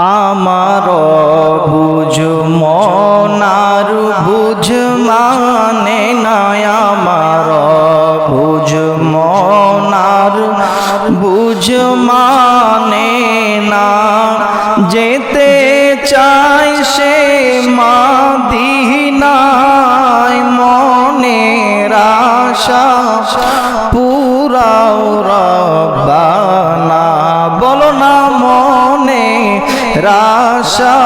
আমার বুঝ মনার বুঝ মানে নাই আমার বুঝ মনার বুঝ মানে না। যেতে চাই সে মা মাদিনায়, মনের আশা পুরাও রব্বানা রাশা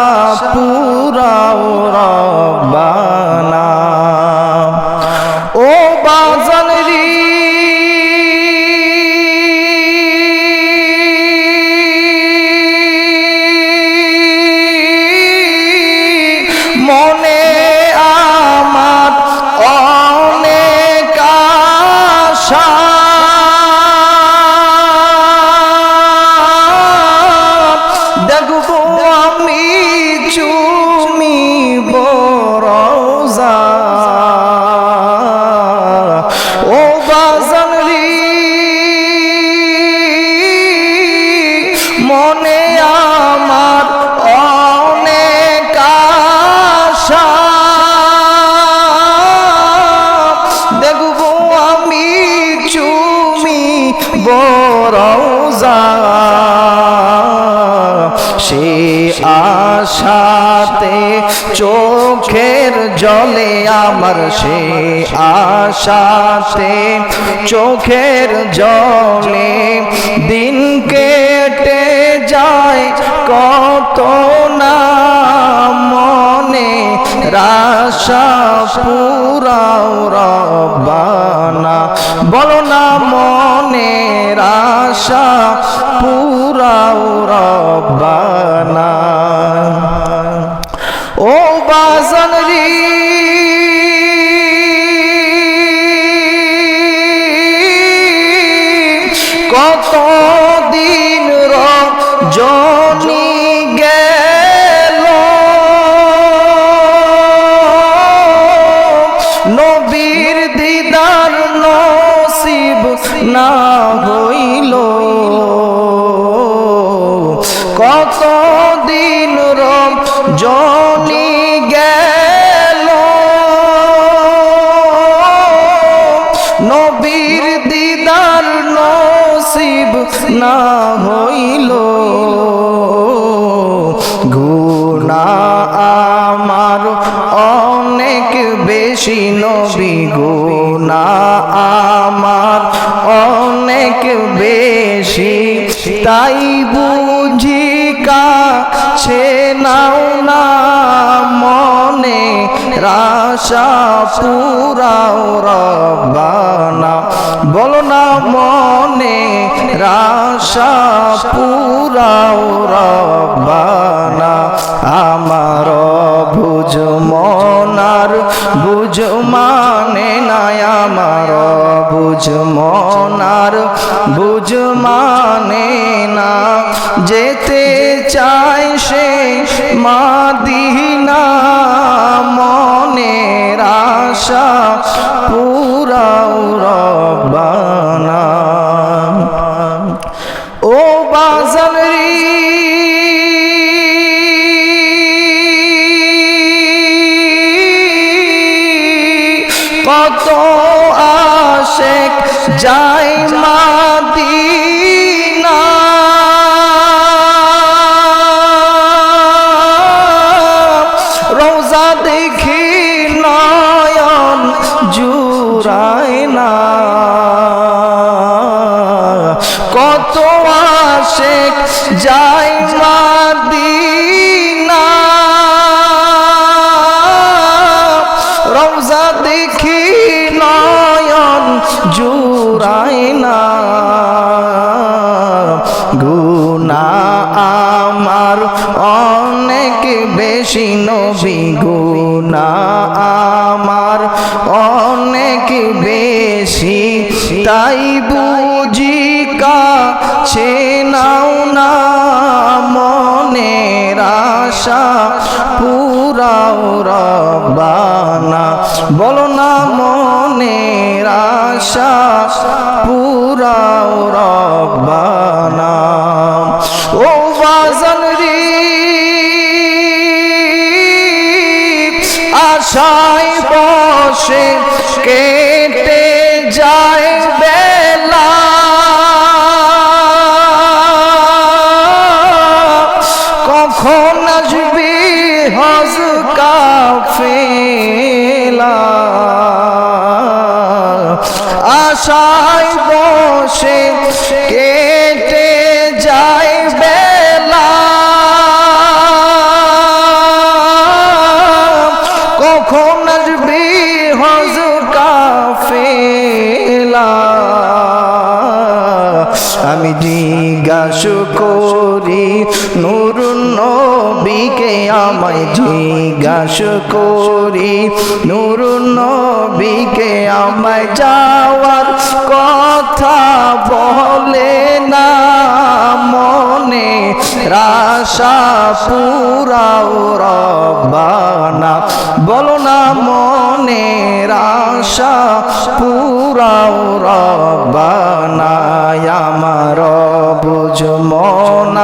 আমার অনেক আশা। দেখব আমি চুমি বরজা সে আশাতে চোখের জলে আমার, সে আশাতে চোখের জলে দিন কেটে যায় কত না মনে রাশা পুরাও বলো না মনে রাশা পুরাও না হইল। গুণা আমার অনেক বেশি নবী গুণা আমার অনেক বেশি। তাই বুঝি কাছে নাও না মনে, রাশা পুরাও রব্বানা। বলো না মনে। রাশা পুরাও রব্বানা আমার বুঝ মনার বুঝ মানে নাই আমার বুঝ মনার বুঝ মানে না, যেতে চাই সে মাদিনা, মনের আশা পুরাও বাজান কত আশেক যাই মাদিনা। রোজা দেখি নয়ন জুড়ায়। যাই মাদিনা। রোজা দেখি নয়ন জুড়ায় না। গুনা আমার অনেক বেশি নবী, গুনা আমার অনেক বেশি। তাই বুঝি কাছে না আশা পুরাও রবানা বলো না মনের আশা পুরাও নবীকে আমায় জিজ্ঞাস করি, নূর নবীকে আমায় যাওয়ার কথা বলে না। মনে রাশা পুরাও রব্বানা। বলো না, মনে রাশা পুরাও রব্বানা আমার বুঝ মনার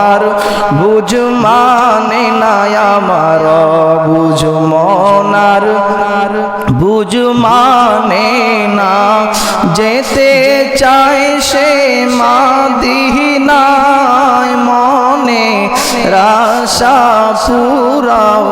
বুঝ মানে না আমার, বুঝ মনার, বুঝ মানে না। যেতে চায় সে মাদিনায়, মনে রাশা পুরাও